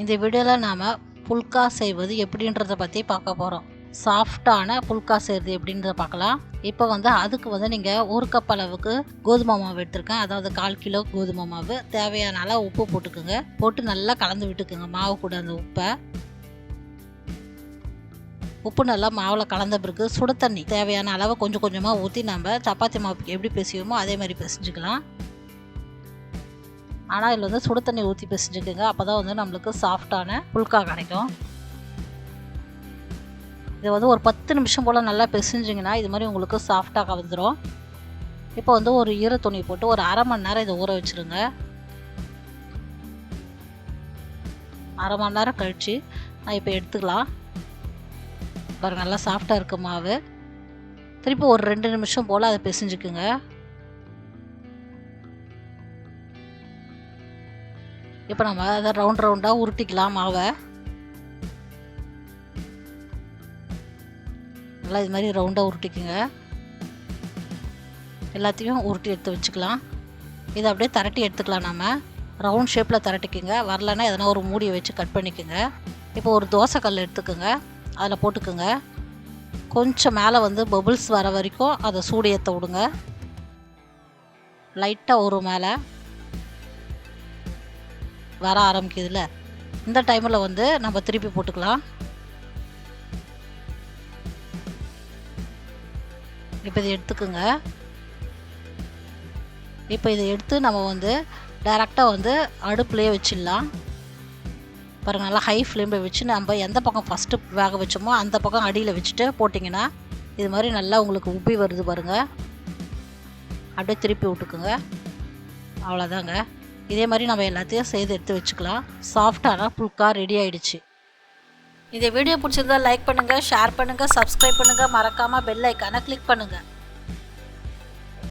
இந்த வீடியோவில் நாம் புல்கா செய்வது எப்படின்றத பற்றி பார்க்க போகிறோம் சாஃப்டான புல்கா செய்கிறது எப்படின்றத பார்க்கலாம். இப்போ வந்து அதுக்கு வந்து நீங்கள் ஒரு கப் அளவுக்கு கோதுமை மாவு எடுத்துருக்கேன். அதாவது கால் கிலோ கோதுமை மாவு. தேவையான அளவு உப்பு போட்டுக்கோங்க. போட்டு நல்லா கலந்து விட்டுக்குங்க. மாவு கூட அந்த உப்பை. உப்பு நல்லா மாவில் கலந்த பிறகு சுடு தண்ணி. தேவையான அளவு கொஞ்சம் கொஞ்சமாக ஊற்றி நம்ம சப்பாத்தி மாவுக்கு எப்படி பிசைவோமோ அதே மாதிரி பிசைஞ்சுக்கலாம். ஆனால் இதில் வந்து சுடு தண்ணி ஊற்றி பிசைஞ்சுக்கோங்க அப்போ தான் வந்து நம்மளுக்கு சாஃப்டான புல்கா கிடைக்கும். இதை வந்து ஒரு பத்து நிமிஷம் போல் நல்லா பிசைஞ்சிங்கன்னா இது மாதிரி உங்களுக்கு சாஃப்டாக வந்துடும் இப்போ வந்து ஒரு ஈர துணி போட்டு ஒரு அரை மணி நேரம் இதை ஊற வச்சுருங்க. அரை மணி நேரம் கழித்து நான் இப்போ எடுத்துக்கலாம். பாருங்க நல்லா சாஃப்டாக இருக்கு மாவு. திருப்பி ஒரு ரெண்டு நிமிஷம் போல் அதை பிசைஞ்சுக்குங்க. இப்போ நம்ம அதை ரவுண்ட் ரவுண்டாக உருட்டிக்கலாம் மாவை. நல்லா இது மாதிரி ரவுண்டாக உருட்டிக்குங்க. எல்லாத்தையும் உருட்டி எடுத்து வச்சுக்கலாம். இதை அப்படியே திரட்டி எடுத்துக்கலாம் நம்ம ரவுண்ட் ஷேப்பில் திரட்டிக்குங்க. வரலன்னா எதனா ஒரு மூடியை வச்சு கட் பண்ணிக்கோங்க. இப்போ ஒரு தோசை கல் எடுத்துக்கோங்க. அதில் போட்டுக்குங்க. கொஞ்சம் மேலே வந்து பபுள்ஸ் வர வரைக்கும் அதை சூடு ஏற்ற விடுங்க. லைட்டாக ஒரு மேலே. வர ஆரம்பிக்குதுல்ல இந்த டைமில் வந்து நம்ம திருப்பி போட்டுக்கலாம். இப்போ இதை எடுத்துக்குங்க. இப்போ இதை எடுத்து நம்ம வந்து டைரெக்டாக வந்து அடுப்புலேயே வச்சிடலாம். பாருங்கள் நல்லா ஹை ஃப்ளேமில் வச்சு நம்ம எந்த பக்கம் ஃபஸ்ட்டு வேக வச்சோமோ அந்த பக்கம் அடியில் வச்சுட்டு போட்டிங்கன்னா இது மாதிரி நல்லா உங்களுக்கு உப்பி வருது பாருங்கள் அப்படியே திருப்பி விட்டுக்குங்க. அவ்வளோதாங்க இதே மாதிரி நம்ம எல்லாத்தையும் செய்து எடுத்து வச்சுக்கலாம். சாஃப்டான புல்கா ரெடி ஆயிடுச்சு. இந்த வீடியோ பிடிச்சிருந்தா லைக் பண்ணுங்கள் ஷேர் பண்ணுங்கள் சப்ஸ்கிரைப் பண்ணுங்கள் மறக்காமல் பெல் ஐக்கானை கிளிக் பண்ணுங்கள்